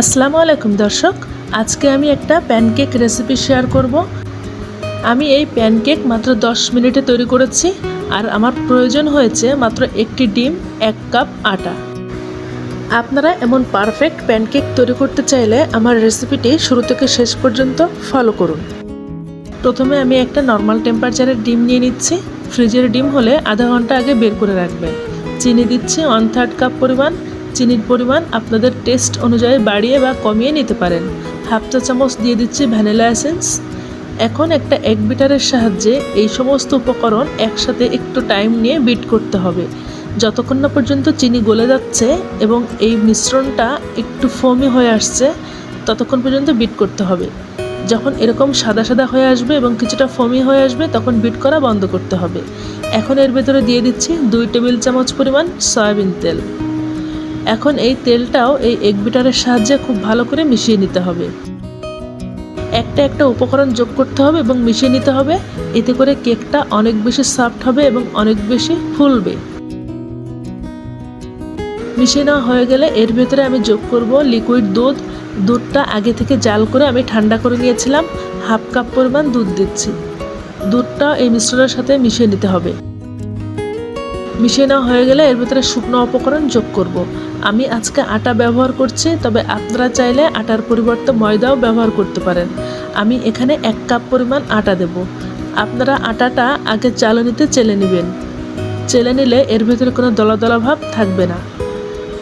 আসসালামু আলাইকুম দর্শক। আজকে আমি একটা প্যানকেক রেসিপি শেয়ার করব। আমি এই প্যানকেক মাত্র 10 মিনিটে তৈরি করেছি আর আমার প্রয়োজন হয়েছে মাত্র একটি ডিম, এক কাপ আটা। আপনারা এমন পারফেক্ট প্যানকেক তৈরি করতে চাইলে আমার রেসিপিটি শুরু থেকে শেষ পর্যন্ত ফলো করুন। প্রথমে আমি একটা নর্মাল টেম্পারেচারের ডিম নিয়ে নিচ্ছি। ফ্রিজের ডিম হলে আধা ঘণ্টা আগে বের করে রাখবেন। চিনি দিচ্ছি ওয়ান থার্ড কাপ পরিমাণ। চিনির পরিমাণ আপনাদের টেস্ট অনুযায়ী বাড়িয়ে বা কমিয়ে নিতে পারেন। হাফ চা চামচ দিয়ে দিচ্ছি ভ্যানিলা এসেন্স। এখন একটা এক বিটারের সাহায্যে এই সমস্ত উপকরণ একসাথে একটু টাইম নিয়ে বিট করতে হবে। যতক্ষণ না পর্যন্ত চিনি গলে যাচ্ছে এবং এই মিশ্রণটা একটু ফোমি হয়ে আসছে, ততক্ষণ পর্যন্ত বিট করতে হবে। যখন এরকম সাদা সাদা হয়ে আসবে এবং কিছুটা ফমি হয়ে আসবে, তখন বিট করা বন্ধ করতে হবে। এখন এর ভেতরে দিয়ে দিচ্ছি দুই টেবিল চামচ পরিমাণ সয়াবিন তেল। এখন এই তেলটাও এই এগ বিটারের সাহায্যে খুব ভালো করে মিশিয়ে নিতে হবে। একটা একটা উপকরণ যোগ করতে হবে এবং মিশিয়ে নিতে হবে। এতে করে কেকটা অনেক বেশি সফট হবে এবং অনেক বেশি ফুলবে। মিশিয়ে নেওয়া হয়ে গেলে এর ভেতরে আমি যোগ করব লিকুইড দুধ। দুধটা আগে থেকে জাল করে আমি ঠান্ডা করে নিয়েছিলাম। হাফ কাপ পরিমাণ দুধ দিচ্ছি। দুধটা এই মিশ্রণের সাথে মিশিয়ে নিতে হবে। মিশিয়ে নেওয়া হয়ে গেলে এর ভিতরে শুকনো উপকরণ যোগ করব। আমি আজকে আটা ব্যবহার করছি, তবে আপনারা চাইলে আটার পরিবর্তে ময়দাও ব্যবহার করতে পারেন। আমি এখানে এক কাপ পরিমাণ আটা দেব। আপনারা আটাটা আগে চালনিতে চেলে নেবেন। চেলে নিলে এর ভেতরে কোনো দলা দলা ভাব থাকবে না।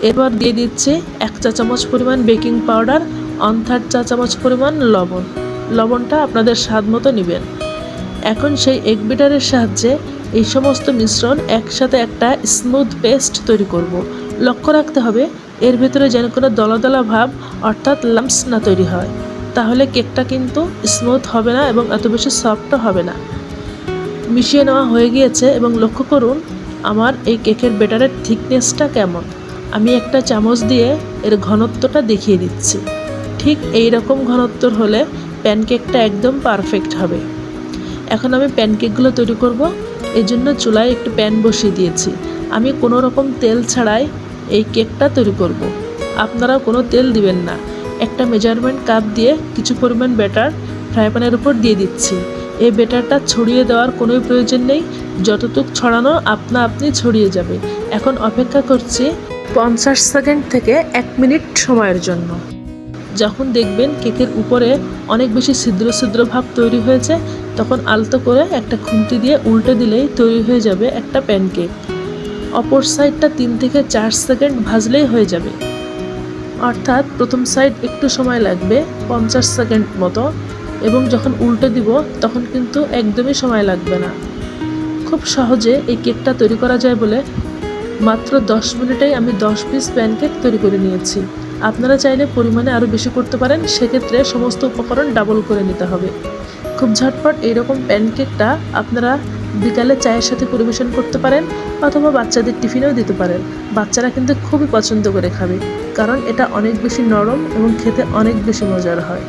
এরপর দিয়ে দিচ্ছি এক চা চামচ পরিমাণ বেকিং পাউডার অন থার্ড চা চামচ পরিমাণ লবণ। লবণটা আপনাদের স্বাদ মতো নেবেন। এখন সেই এগ বিটারের সাহায্যে এই সমস্ত মিশ্রণ একসাথে একটা স্মুথ পেস্ট তৈরি করব। লক্ষ্য রাখতে হবে, এর ভেতরে যেন কোনো দলা ভাব অর্থাৎ লাম্পস না তৈরি হয়। তাহলে কেকটা কিন্তু স্মুথ হবে না এবং এত বেশি সফটও হবে না। মিশিয়ে নেওয়া হয়ে গিয়েছে এবং লক্ষ্য করুন, আমার এই কেকের বেটারের থিকনেসটা কেমন। আমি একটা চামচ দিয়ে এর ঘনত্বটা দেখিয়ে দিচ্ছি। ঠিক এই রকম ঘনত্বর হলে প্যানকেকটা একদম পারফেক্ট হবে। এখন আমি প্যানকেকগুলো তৈরি করব। এই জন্য চুলায় একটু প্যান বসিয়ে দিয়েছি। আমি কোনো রকম তেল ছাড়াই এই কেকটা তৈরি করব। আপনারাও কোনো তেল দিবেন না। একটা মেজারমেন্ট কাপ দিয়ে কিছু পরিমাণ ব্যাটার ফ্রাই প্যানের উপর দিয়ে দিচ্ছি। এই ব্যাটারটা ছড়িয়ে দেওয়ার কোনোই প্রয়োজন নেই। যতটুক ছড়ানো আপনা আপনি ছড়িয়ে যাবে। এখন অপেক্ষা করছি পঞ্চাশ সেকেন্ড থেকে এক মিনিট সময়ের জন্য। যখন দেখবেন কেকের উপরে অনেক বেশি ছিদ্র ছিদ্র ভাব তৈরি হয়েছে, তখন আলতো করে একটা খুন্তি দিয়ে উল্টে দিলেই তৈরি হয়ে যাবে একটা প্যানকেক। অপর সাইডটা তিন থেকে চার সেকেন্ড ভাজলেই হয়ে যাবে। অর্থাৎ প্রথম সাইড একটু সময় লাগবে, পঞ্চাশ সেকেন্ড মতো, এবং যখন উল্টে দিব তখন কিন্তু একদমই সময় লাগবে না। খুব সহজে এই কেকটা তৈরি করা যায় বলে মাত্র দশ মিনিটেই আমি দশ পিস প্যানকেক তৈরি করে নিয়েছি। আপনারা চাইলে পরিমাণে আরও বেশি করতে পারেন, সেক্ষেত্রে সমস্ত উপকরণ ডাবল করে নিতে হবে। খুব ঝটপট এইরকম প্যানকেকটা আপনারা বিকালে চায়ের সাথে পরিবেশন করতে পারেন অথবা বাচ্চাদের টিফিনেও দিতে পারেন। বাচ্চারা কিন্তু খুবই পছন্দ করে খাবে, কারণ এটা অনেক বেশি নরম এবং খেতে অনেক বেশি মজার হয়।